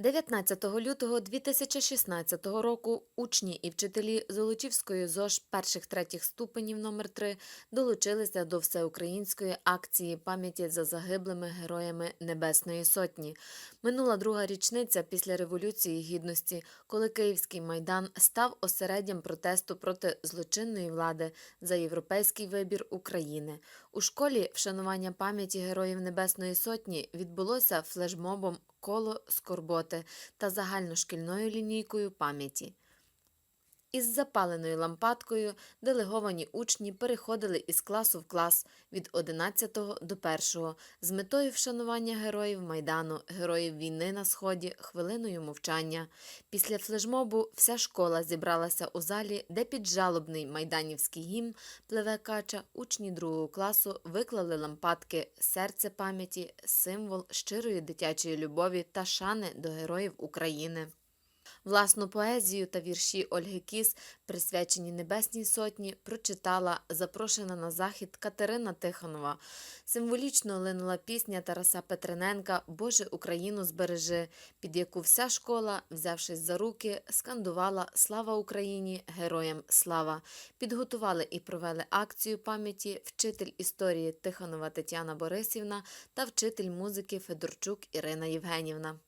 19 лютого 2016 року учні і вчителі Золочівської ЗОЖ перших-третіх ступенів номер 3 долучилися до всеукраїнської акції пам'яті за загиблими героями Небесної Сотні. Минула друга річниця після Революції Гідності, коли Київський майдан став осереддям протесту проти злочинної влади за європейський вибір України. У школі вшанування пам'яті героїв Небесної Сотні відбулося флешмобом коло скорботи та загальношкільною лінійкою пам'яті. Із запаленою лампадкою делеговані учні переходили із класу в клас від 11 до 1 з метою вшанування героїв Майдану, героїв війни на Сході, хвилиною мовчання. Після флешмобу вся школа зібралася у залі, де під жалобний майданівський гімн пливе кача, учні другого класу виклали лампадки серце пам'яті, символ щирої дитячої любові та шани до героїв України. Власну поезію та вірші Ольги Кіс, присвячені Небесній Сотні, прочитала запрошена на захід Катерина Тихонова. Символічно линула пісня Тараса Петрененка Боже Україну збережи, під яку вся школа, взявшись за руки, скандувала Слава Україні! Героям слава! Підготували і провели акцію пам'яті вчитель історії Тихонова Тетяна Борисівна та вчитель музики Федорчук Ірина Євгенівна.